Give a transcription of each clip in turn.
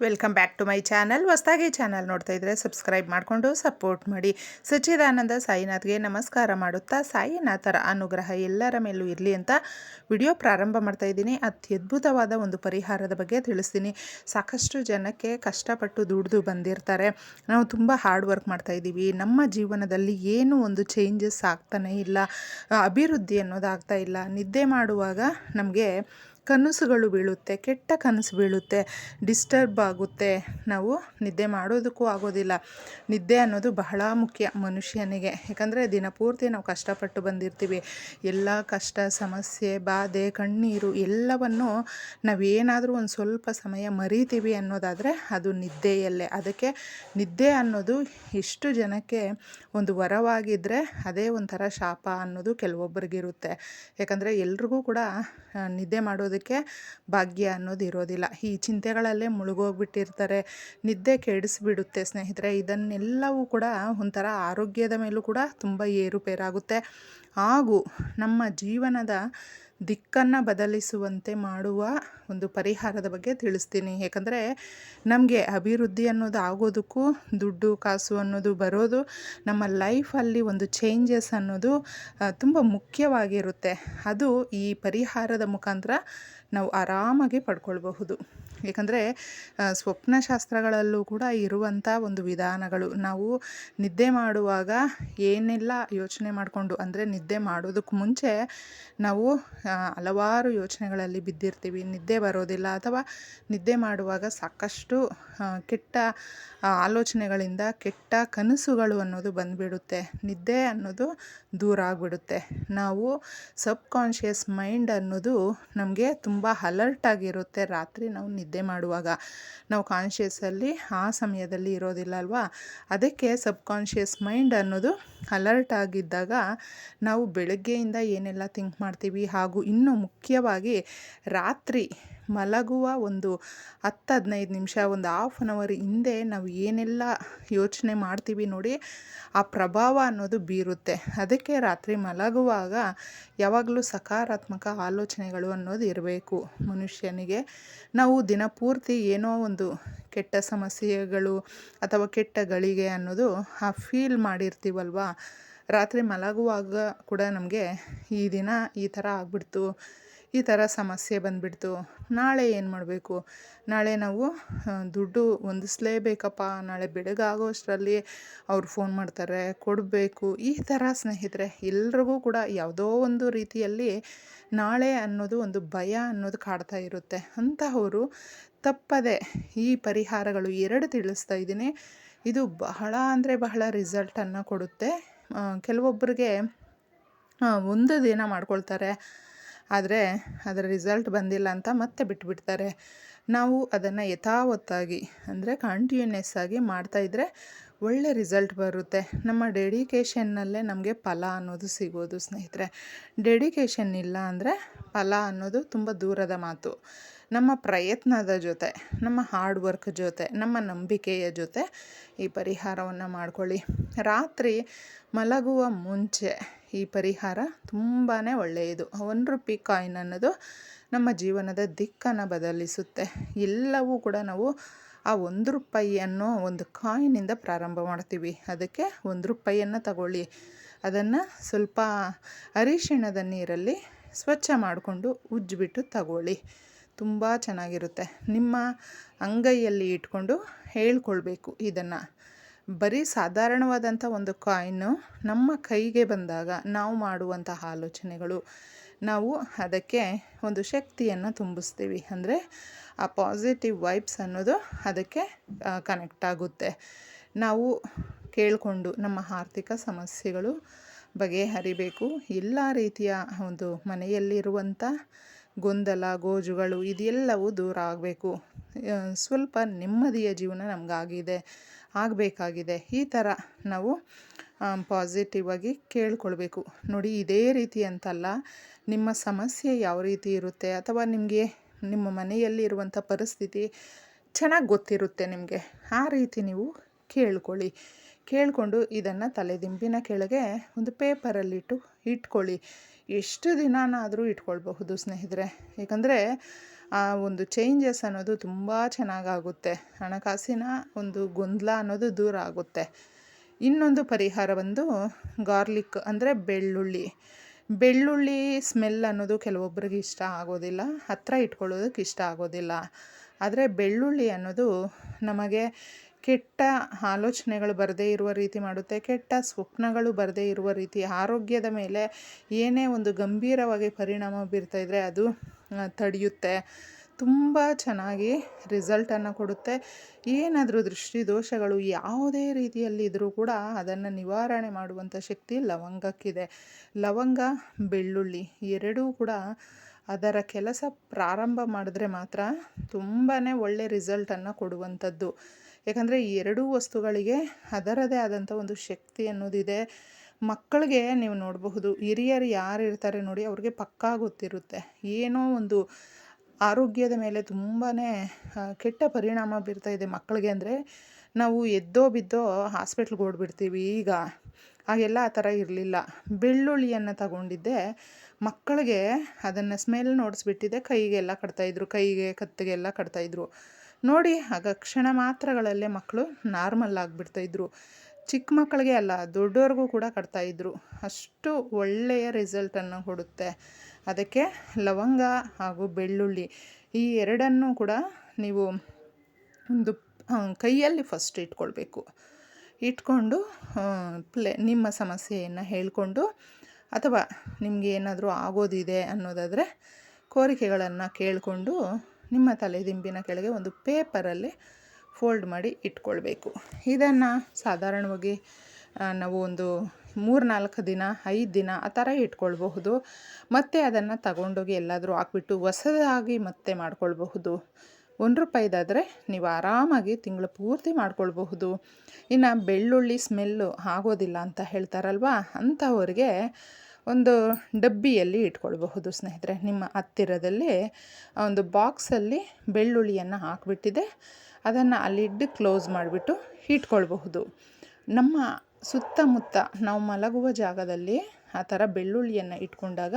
Welcome back to my channel. ಹೊಸದಾಗಿ channel ನೋಡ್ತಾ ಇದ್ದರೆ ಸಬ್ಸ್ಕ್ರೈಬ್ ಮಾಡಿಕೊಂಡು ಸಪೋರ್ಟ್ ಮಾಡಿ. ಸಚ್ಚಿದಾನಂದ ಸಾಯಿನಾಥ್ಗೆ ನಮಸ್ಕಾರ ಮಾಡುತ್ತಾ ಸಾಯಿನಾಥರ ಅನುಗ್ರಹ ಎಲ್ಲರ ಮೇಲೂ ಇರಲಿ ಅಂತ ವಿಡಿಯೋ ಪ್ರಾರಂಭ ಮಾಡ್ತಾ ಇದ್ದೀನಿ. ಅತ್ಯದ್ಭುತವಾದ ಒಂದು ಪರಿಹಾರದ ಬಗ್ಗೆ ತಿಳಿಸ್ತೀನಿ. ಸಾಕಷ್ಟು ಜನಕ್ಕೆ ಕಷ್ಟಪಟ್ಟು ದುಡಿದು ಬಂದಿರ್ತಾರೆ. ನಾವು ತುಂಬ ಹಾರ್ಡ್ ವರ್ಕ್ ಮಾಡ್ತಾ ಇದ್ದೀವಿ. ನಮ್ಮ ಜೀವನದಲ್ಲಿ ಏನು ಒಂದು ಚೇಂಜಸ್ ಆಗ್ತಾನೇ ಇಲ್ಲ. ಅಭಿವೃದ್ಧಿ ಅನ್ನೋದಾಗ್ತಾ ಇಲ್ಲ. ನಿದ್ದೆ ಮಾಡುವಾಗ ನಮಗೆ ಕನಸುಗಳು ಬೀಳುತ್ತೆ, ಕೆಟ್ಟ ಕನಸು ಬೀಳುತ್ತೆ, ಡಿಸ್ಟರ್ಬ್ ಆಗುತ್ತೆ. ನಾವು ನಿದ್ದೆ ಮಾಡೋದಕ್ಕೂ ಆಗೋದಿಲ್ಲ. ನಿದ್ದೆ ಅನ್ನೋದು ಬಹಳ ಮುಖ್ಯ ಮನುಷ್ಯನಿಗೆ. ಯಾಕಂದರೆ ದಿನಪೂರ್ತಿ ನಾವು ಕಷ್ಟಪಟ್ಟು ಬಂದಿರ್ತೀವಿ. ಎಲ್ಲ ಕಷ್ಟ, ಸಮಸ್ಯೆ, ಬಾಧೆ, ಕಣ್ಣೀರು ಎಲ್ಲವನ್ನು ನಾವೇನಾದರೂ ಒಂದು ಸ್ವಲ್ಪ ಸಮಯ ಮರಿತೀವಿ ಅನ್ನೋದಾದರೆ ಅದು ನಿದ್ದೆಯಲ್ಲೇ. ಅದಕ್ಕೆ ನಿದ್ದೆ ಅನ್ನೋದು ಎಷ್ಟು ಜನಕ್ಕೆ ಒಂದು ವರವಾಗಿದ್ದರೆ ಅದೇ ಒಂಥರ ಶಾಪ ಅನ್ನೋದು ಕೆಲವೊಬ್ಬರಿಗಿರುತ್ತೆ ಯಾಕಂದರೆ ಎಲ್ರಿಗೂ ಕೂಡ ನಿದ್ದೆ ಮಾಡೋದಕ್ಕೆ ಭಾಗ್ಯ ಅನ್ನೋದು ಇರೋದಿಲ್ಲ. ಈ ಚಿಂತೆಗಳಲ್ಲೇ ಮುಳುಗೋಗ್ಬಿಟ್ಟಿರ್ತಾರೆ. ನಿದ್ದೆ ಕೆಡಿಸ್ಬಿಡುತ್ತೆ ಸ್ನೇಹಿತರೆ. ಇದನ್ನೆಲ್ಲವೂ ಕೂಡ ಒಂಥರ ಆರೋಗ್ಯದ ಮೇಲೂ ಕೂಡ ತುಂಬ ಏರುಪೇರಾಗುತ್ತೆ. ಹಾಗೂ ನಮ್ಮ ಜೀವನದ ದಿಕ್ಕನ್ನು ಬದಲಿಸುವಂತೆ ಮಾಡುವ ಒಂದು ಪರಿಹಾರದ ಬಗ್ಗೆ ತಿಳಿಸ್ತೀನಿ. ಯಾಕಂದರೆ ನಮಗೆ ಅಭಿವೃದ್ಧಿ ಅನ್ನೋದು ಆಗೋದಕ್ಕೂ, ದುಡ್ಡು, ಕಾಸು ಅನ್ನೋದು ಬರೋದು, ನಮ್ಮ ಲೈಫಲ್ಲಿ ಒಂದು ಚೇಂಜಸ್ ಅನ್ನೋದು ತುಂಬ ಮುಖ್ಯವಾಗಿರುತ್ತೆ. ಅದು ಈ ಪರಿಹಾರದ ಮುಖಾಂತರ ನಾವು ಆರಾಮಾಗಿ ಪಡ್ಕೊಳ್ಬಹುದು. ಏಕೆಂದರೆ ಸ್ವಪ್ನಶಾಸ್ತ್ರಗಳಲ್ಲೂ ಕೂಡ ಇರುವಂಥ ಒಂದು ವಿಧಾನಗಳು. ನಾವು ನಿದ್ದೆ ಮಾಡುವಾಗ ಏನೆಲ್ಲ ಯೋಚನೆ ಮಾಡಿಕೊಂಡು, ಅಂದರೆ ನಿದ್ದೆ ಮಾಡೋದಕ್ಕೆ ಮುಂಚೆ ನಾವು ಹಲವಾರು ಯೋಚನೆಗಳಲ್ಲಿ ಬಿದ್ದಿರ್ತೀವಿ. ನಿದ್ದೆ ಬರೋದಿಲ್ಲ ಅಥವಾ ನಿದ್ದೆ ಮಾಡುವಾಗ ಸಾಕಷ್ಟು ಕೆಟ್ಟ ಆಲೋಚನೆಗಳಿಂದ ಕೆಟ್ಟ ಕನಸುಗಳು ಅನ್ನೋದು ಬಂದುಬಿಡುತ್ತೆ. ನಿದ್ದೆ ಅನ್ನೋದು ದೂರ ಆಗಿಬಿಡುತ್ತೆ ನಾವು ಸಬ್ ಕಾನ್ಷಿಯಸ್ ಮೈಂಡ್ ಅನ್ನೋದು ನಮಗೆ ತುಂಬ ಅಲರ್ಟಾಗಿರುತ್ತೆ ರಾತ್ರಿ ನಾವು ನಿದ್ದೆ ಮಾಡುವಾಗ. ನಾವು ಕಾನ್ಷಿಯಸ್ಸಲ್ಲಿ ಆ ಸಮಯದಲ್ಲಿ ಇರೋದಿಲ್ಲ ಅಲ್ವಾ? ಅದಕ್ಕೆ ಸಬ್ ಕಾನ್ಷಿಯಸ್ ಮೈಂಡ್ ಅನ್ನೋದು ಅಲರ್ಟ್ ಆಗಿದ್ದಾಗ ನಾವು ಬೆಳಗ್ಗೆಯಿಂದ ಏನೆಲ್ಲ ಥಿಂಕ್ ಮಾಡ್ತೀವಿ ಹಾಗೂ ಇನ್ನೂ ಮುಖ್ಯವಾಗಿ ರಾತ್ರಿ ಮಲಗುವ ಒಂದು ಹತ್ತು ಹದಿನೈದು ನಿಮಿಷ, ಒಂದು ಹಾಫ್ ಆನ್ ಅವರ್ ಹಿಂದೆ ನಾವು ಏನೆಲ್ಲ ಯೋಚನೆ ಮಾಡ್ತೀವಿ ನೋಡಿ, ಆ ಪ್ರಭಾವ ಅನ್ನೋದು ಬೀರುತ್ತೆ. ಅದಕ್ಕೆ ರಾತ್ರಿ ಮಲಗುವಾಗ ಯಾವಾಗಲೂ ಸಕಾರಾತ್ಮಕ ಆಲೋಚನೆಗಳು ಅನ್ನೋದು ಇರಬೇಕು ಮನುಷ್ಯನಿಗೆ. ನಾವು ದಿನಪೂರ್ತಿ ಏನೋ ಒಂದು ಕೆಟ್ಟ ಸಮಸ್ಯೆಗಳು ಅಥವಾ ಕೆಟ್ಟ ಗಳಿಗೆ ಅನ್ನೋದು ಆ ಫೀಲ್ ಮಾಡಿರ್ತೀವಲ್ವಾ? ರಾತ್ರಿ ಮಲಗುವಾಗ ಕೂಡ ನಮಗೆ ಈ ದಿನ ಈ ಥರ ಆಗ್ಬಿಡ್ತು. ಈ ಥರ ಸಮಸ್ಯೆ ಬಂದುಬಿಡ್ತು. ನಾಳೆ ಏನು ಮಾಡಬೇಕು? ನಾಳೆ ನಾವು ದುಡ್ಡು ಹೊಂದಿಸ್ಲೇಬೇಕಪ್ಪ. ನಾಳೆ ಬೆಳಗಾಗೋ ಅಷ್ಟರಲ್ಲಿ ಅವ್ರು ಫೋನ್ ಮಾಡ್ತಾರೆ, ಕೊಡಬೇಕು. ಈ ಥರ ಸ್ನೇಹಿತರೆ, ಎಲ್ರಿಗೂ ಕೂಡ ಯಾವುದೋ ಒಂದು ರೀತಿಯಲ್ಲಿ ನಾಳೆ ಅನ್ನೋದು ಒಂದು ಭಯ ಅನ್ನೋದು ಕಾಡ್ತಾ ಇರುತ್ತೆ. ಅಂತಹವರು ತಪ್ಪದೆ ಈ ಪರಿಹಾರಗಳು ಎರಡು ತಿಳಿಸ್ತಾ ಇದ್ದೀನಿ. ಇದು ಬಹಳ ಅಂದರೆ ಬಹಳ ರಿಸಲ್ಟನ್ನು ಕೊಡುತ್ತೆ. ಕೆಲವೊಬ್ಬರಿಗೆ ಒಂದು ದಿನ ಮಾಡ್ಕೊಳ್ತಾರೆ. ಆದರೆ ಅದರ ರಿಸಲ್ಟ್ ಬಂದಿಲ್ಲ ಅಂತ ಮತ್ತೆ ಬಿಟ್ಬಿಡ್ತಾರೆ. ನಾವು ಅದನ್ನು ಯಥಾವತ್ತಾಗಿ ಅಂದರೆ ಕಂಟಿನ್ಯೂಸ್ ಆಗಿ ಮಾಡ್ತಾಯಿದ್ರೆ ಒಳ್ಳೆ ರಿಸಲ್ಟ್ ಬರುತ್ತೆ. ನಮ್ಮ ಡೆಡಿಕೇಷನ್ನಲ್ಲೇ ನಮಗೆ ಫಲ ಅನ್ನೋದು ಸಿಗೋದು ಸ್ನೇಹಿತರೆ. ಡೆಡಿಕೇಷನ್ ಇಲ್ಲ ಅಂದರೆ ಫಲ ಅನ್ನೋದು ತುಂಬ ದೂರದ ಮಾತು. ನಮ್ಮ ಪ್ರಯತ್ನದ ಜೊತೆ, ನಮ್ಮ ಹಾರ್ಡ್ ವರ್ಕ್ ಜೊತೆ, ನಮ್ಮ ನಂಬಿಕೆಯ ಜೊತೆ ಈ ಪರಿಹಾರವನ್ನು ಮಾಡ್ಕೊಳ್ಳಿ. ರಾತ್ರಿ ಮಲಗುವ ಮುಂಚೆ ಈ ಪರಿಹಾರ ತುಂಬಾ ಒಳ್ಳೆಯದು. ಒನ್ ರುಪಿ ಕಾಯಿನ್ ಅನ್ನೋದು ನಮ್ಮ ಜೀವನದ ದಿಕ್ಕನ್ನು ಬದಲಿಸುತ್ತೆ. ಎಲ್ಲವೂ ಕೂಡ ನಾವು ಆ ಒಂದು ರೂಪಾಯಿ ಅನ್ನೋ ಒಂದು ಕಾಯಿನಿಂದ ಪ್ರಾರಂಭ ಮಾಡ್ತೀವಿ. ಅದಕ್ಕೆ ಒಂದು ರೂಪಾಯಿಯನ್ನು ತಗೊಳ್ಳಿ. ಅದನ್ನು ಸ್ವಲ್ಪ ಅರಿಶಿಣದ ನೀರಲ್ಲಿ ಸ್ವಚ್ಛ ಮಾಡಿಕೊಂಡು ಉಜ್ಜಿಬಿಟ್ಟು ತಗೊಳ್ಳಿ. ತುಂಬ ಚೆನ್ನಾಗಿರುತ್ತೆ. ನಿಮ್ಮ ಅಂಗೈಯಲ್ಲಿ ಇಟ್ಕೊಂಡು ಹೇಳ್ಕೊಳ್ಬೇಕು ಇದನ್ನು. ಬರೀ ಸಾಧಾರಣವಾದಂಥ ಒಂದು ಕಾಯಿನು ನಮ್ಮ ಕೈಗೆ ಬಂದಾಗ ನಾವು ಮಾಡುವಂತಹ ಆಲೋಚನೆಗಳು. ನಾವು ಅದಕ್ಕೆ ಒಂದು ಶಕ್ತಿಯನ್ನು ತುಂಬಿಸ್ತೀವಿ. ಅಂದರೆ ಆ ಪಾಸಿಟಿವ್ ವೈಬ್ಸ್ ಅನ್ನೋದು ಅದಕ್ಕೆ ಕನೆಕ್ಟ್ ಆಗುತ್ತೆ. ನಾವು ಕೇಳಿಕೊಂಡು ನಮ್ಮ ಆರ್ಥಿಕ ಸಮಸ್ಯೆಗಳು ಬಗೆಹರಿಬೇಕು. ಎಲ್ಲ ರೀತಿಯ ಒಂದು ಮನೆಯಲ್ಲಿರುವಂಥ ಗೊಂದಲ, ಗೋಜುಗಳು ಇದೆಲ್ಲವೂ ದೂರ ಆಗಬೇಕು. ಸ್ವಲ್ಪ ನೆಮ್ಮದಿಯ ಜೀವನ ನಮಗಾಗಿದೆ, ಆಗಬೇಕಾಗಿದೆ. ಈ ಥರ ನಾವು ಪಾಸಿಟಿವ್ ಆಗಿ ಕೇಳ್ಕೊಳ್ಬೇಕು. ನೋಡಿ, ಇದೇ ರೀತಿ ಅಂತಲ್ಲ, ನಿಮ್ಮ ಸಮಸ್ಯೆ ಯಾವ ರೀತಿ ಇರುತ್ತೆ ಅಥವಾ ನಿಮಗೆ ನಿಮ್ಮ ಮನೆಯಲ್ಲಿ ಇರುವಂಥ ಪರಿಸ್ಥಿತಿ ಚೆನ್ನಾಗಿ ಗೊತ್ತಿರುತ್ತೆ ನಿಮಗೆ, ಆ ರೀತಿ ನೀವು ಕೇಳ್ಕೊಳ್ಳಿ. ಕೇಳಿಕೊಂಡು ಇದನ್ನು ತಲೆದಿಂಬಿನ ಕೆಳಗೆ ಒಂದು ಪೇಪರಲ್ಲಿಟ್ಟು ಇಟ್ಕೊಳ್ಳಿ. ಎಷ್ಟು ದಿನನಾದರೂ ಇಟ್ಕೊಳ್ಬಹುದು ಸ್ನೇಹಿತರೆ. ಏಕೆಂದರೆ ಆ ಒಂದು ಚೇಂಜಸ್ ಅನ್ನೋದು ತುಂಬ ಚೆನ್ನಾಗಾಗುತ್ತೆ. ಹಣಕಾಸಿನ ಒಂದು ಗೊಂದಲ ಅನ್ನೋದು ದೂರ ಆಗುತ್ತೆ. ಇನ್ನೊಂದು ಪರಿಹಾರ ಬಂದು ಗಾರ್ಲಿಕ್ ಅಂದರೆ ಬೆಳ್ಳುಳ್ಳಿ. ಬೆಳ್ಳುಳ್ಳಿ ಸ್ಮೆಲ್ ಅನ್ನೋದು ಕೆಲವೊಬ್ಬರಿಗೆ ಇಷ್ಟ ಆಗೋದಿಲ್ಲ ಹತ್ತಿರ ಇಟ್ಕೊಳ್ಳೋದಕ್ಕೆ ಇಷ್ಟ ಆಗೋದಿಲ್ಲ. ಆದರೆ ಬೆಳ್ಳುಳ್ಳಿ ಅನ್ನೋದು ನಮಗೆ ಕೆಟ್ಟ ಆಲೋಚನೆಗಳು ಬರದೇ ಇರುವ ರೀತಿ ಮಾಡುತ್ತೆ, ಕೆಟ್ಟ ಸ್ವಪ್ನಗಳು ಬರದೇ ಇರುವ ರೀತಿ, ಆರೋಗ್ಯದ ಮೇಲೆ ಏನೇ ಒಂದು ಗಂಭೀರವಾಗಿ ಪರಿಣಾಮ ಬೀರ್ತಾ ಇದ್ದರೆ ಅದು ತಡೆಯುತ್ತೆ. ತುಂಬ ಚೆನ್ನಾಗಿ ರಿಸಲ್ಟನ್ನು ಕೊಡುತ್ತೆ. ಏನಾದರೂ ದೃಷ್ಟಿ ದೋಷಗಳು ಯಾವುದೇ ರೀತಿಯಲ್ಲಿದ್ದರೂ ಕೂಡ ಅದನ್ನು ನಿವಾರಣೆ ಮಾಡುವಂಥ ಶಕ್ತಿ ಲವಂಗಕ್ಕಿದೆ. ಲವಂಗ, ಬೆಳ್ಳುಳ್ಳಿ ಎರಡೂ ಕೂಡ ಅದರ ಕೆಲಸ ಪ್ರಾರಂಭ ಮಾಡಿದ್ರೆ ಮಾತ್ರ ತುಂಬಾ ಒಳ್ಳೆ ರಿಸಲ್ಟನ್ನು ಕೊಡುವಂಥದ್ದು. ಯಾಕಂದರೆ ಈ ಎರಡೂ ವಸ್ತುಗಳಿಗೆ ಅದರದೇ ಆದಂಥ ಒಂದು ಶಕ್ತಿ ಅನ್ನೋದಿದೆ. ಮಕ್ಕಳಿಗೆ ನೀವು ನೋಡಬಹುದು, ಹಿರಿಯರು ಯಾರು ಇರ್ತಾರೆ ನೋಡಿ, ಅವ್ರಿಗೆ ಪಕ್ಕಾ ಗೊತ್ತಿರುತ್ತೆ. ಏನೋ ಒಂದು ಆರೋಗ್ಯದ ಮೇಲೆ ತುಂಬಾ ಕೆಟ್ಟ ಪರಿಣಾಮ ಬೀರ್ತಾ ಇದೆ ಮಕ್ಕಳಿಗೆ ಅಂದರೆ, ನಾವು ಎದ್ದೋ ಬಿದ್ದೋ ಹಾಸ್ಪಿಟ್ಲ್ಗೆ ಓಡ್ಬಿಡ್ತೀವಿ ಈಗ ಆಗೆಲ್ಲ ಆ ಥರ ಇರಲಿಲ್ಲ. ಬೆಳ್ಳುಳ್ಳಿಯನ್ನು ತಗೊಂಡಿದ್ದೆ. ಮಕ್ಕಳಿಗೆ ಅದನ್ನು ಸ್ಮೆಲ್ ನೋಡಿಸ್ಬಿಟ್ಟಿದ್ದೆ ಕೈಗೆಲ್ಲ ಕಟ್ತಾಯಿದ್ರು ಕೈಗೆ, ಕತ್ತಿಗೆಲ್ಲ ಕಟ್ತಾಯಿದ್ರು ನೋಡಿ, ಆಗ ಕ್ಷಣ ಮಾತ್ರಗಳಲ್ಲೇ ಮಕ್ಕಳು ನಾರ್ಮಲ್ ಆಗಿಬಿಡ್ತಾಯಿದ್ರು ಚಿಕ್ಕ ಮಕ್ಕಳಿಗೆ ಅಲ್ಲ ದೊಡ್ಡವ್ರಿಗೂ ಕೂಡ ಕಟ್ತಾಯಿದ್ರು ಅಷ್ಟು ಒಳ್ಳೆಯ ರಿಸಲ್ಟನ್ನು ಕೊಡುತ್ತೆ. ಅದಕ್ಕೆ ಲವಂಗ ಹಾಗೂ ಬೆಳ್ಳುಳ್ಳಿ ಈ ಎರಡನ್ನೂ ಕೂಡ ನೀವು ಒಂದು ಕೈಯಲ್ಲಿ ಫಸ್ಟ್ ಇಟ್ಕೊಳ್ಬೇಕು. ಇಟ್ಕೊಂಡು ಪ್ಲೇ, ನಿಮ್ಮ ಸಮಸ್ಯೆಯನ್ನು ಹೇಳಿಕೊಂಡು ಅಥವಾ ನಿಮಗೆ ಏನಾದರೂ ಆಗೋದಿದೆ ಅನ್ನೋದಾದರೆ ಕೋರಿಕೆಗಳನ್ನು ಕೇಳಿಕೊಂಡು ನಿಮ್ಮ ತಲೆದಿಂಬಿನ ಕೆಳಗೆ ಒಂದು ಪೇಪರಲ್ಲಿ ಫೋಲ್ಡ್ ಮಾಡಿ ಇಟ್ಕೊಳ್ಬೇಕು. ಇದನ್ನು ಸಾಧಾರಣವಾಗಿ ನಾವು ಒಂದು ಮೂರು ನಾಲ್ಕು ದಿನ, ಐದು ದಿನ ಆ ಥರ ಇಟ್ಕೊಳ್ಬಹುದು. ಮತ್ತು ಅದನ್ನು ತಗೊಂಡೋಗಿ ಎಲ್ಲಾದರೂ ಹಾಕ್ಬಿಟ್ಟು ಹೊಸದಾಗಿ ಮತ್ತೆ ಮಾಡ್ಕೊಳ್ಬಹುದು. ಒಂದು ರೂಪಾಯಿದಾದರೆ ನೀವು ಆರಾಮಾಗಿ ತಿಂಗಳು ಪೂರ್ತಿ ಮಾಡ್ಕೊಳ್ಬಹುದು. ಇನ್ನು ಬೆಳ್ಳುಳ್ಳಿ ಸ್ಮೆಲ್ಲು ಆಗೋದಿಲ್ಲ ಅಂತ ಹೇಳ್ತಾರಲ್ವ, ಅಂಥವ್ರಿಗೆ ಒಂದು ಡಬ್ಬಿಯಲ್ಲಿ ಇಟ್ಕೊಳ್ಬಹುದು ಸ್ನೇಹಿತರೆ. ನಿಮ್ಮ ಹತ್ತಿರದಲ್ಲಿ ಒಂದು ಬಾಕ್ಸಲ್ಲಿ ಬೆಳ್ಳುಳ್ಳಿಯನ್ನು ಹಾಕಿಬಿಟ್ಟಿದೆ. ಅದನ್ನು ಅಲ್ಲಿಡ್ಡು ಕ್ಲೋಸ್ ಮಾಡಿಬಿಟ್ಟು ಇಟ್ಕೊಳ್ಬಹುದು. ನಮ್ಮ ಸುತ್ತಮುತ್ತ ನಾವು ಮಲಗುವ ಜಾಗದಲ್ಲಿ ಆ ಥರ ಬೆಳ್ಳುಳ್ಳಿಯನ್ನು ಇಟ್ಕೊಂಡಾಗ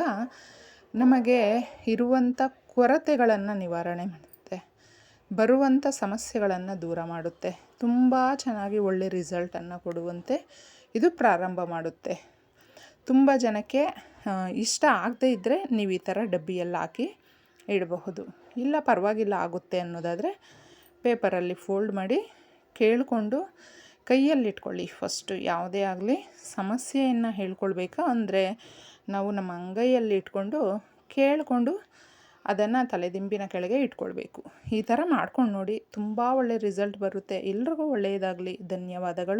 ನಮಗೆ ಇರುವಂಥ ಕೊರತೆಗಳನ್ನು ನಿವಾರಣೆ ಮಾಡುತ್ತೆ. ಬರುವಂಥ ಸಮಸ್ಯೆಗಳನ್ನು ದೂರ ಮಾಡುತ್ತೆ. ತುಂಬ ಚೆನ್ನಾಗಿ ಒಳ್ಳೆ ರಿಸಲ್ಟನ್ನು ಕೊಡುವಂತೆ ಇದು ಪ್ರಾರಂಭ ಮಾಡುತ್ತೆ. ತುಂಬ ಜನಕ್ಕೆ ಇಷ್ಟ ಆಗದೇ ಇದ್ದರೆ ನೀವು ಈ ಥರ ಡಬ್ಬಿಯಲ್ಲಿ ಹಾಕಿ ಇಡಬಹುದು. ಇಲ್ಲ ಪರವಾಗಿಲ್ಲ ಆಗುತ್ತೆ ಅನ್ನೋದಾದರೆ ಪೇಪರಲ್ಲಿ ಫೋಲ್ಡ್ ಮಾಡಿ ಕೇಳಿಕೊಂಡು ಕೈಯಲ್ಲಿಟ್ಕೊಳ್ಳಿ ಫಸ್ಟು ಯಾವುದೇ ಆಗಲಿ ಸಮಸ್ಯೆಯನ್ನು ಹೇಳ್ಕೊಳ್ಬೇಕಾ? ಅಂದರೆ ನಾವು ನಮ್ಮ ಅಂಗೈಯಲ್ಲಿ ಇಟ್ಕೊಂಡು ಕೇಳಿಕೊಂಡು ಅದನ್ನು ತಲೆದಿಂಬಿನ ಕೆಳಗೆ ಇಟ್ಕೊಳ್ಬೇಕು. ಈ ಥರ ಮಾಡ್ಕೊಂಡು ನೋಡಿ, ತುಂಬ ಒಳ್ಳೆಯ ರಿಸಲ್ಟ್ ಬರುತ್ತೆ. ಎಲ್ರಿಗೂ ಒಳ್ಳೆಯದಾಗಲಿ. ಧನ್ಯವಾದಗಳು.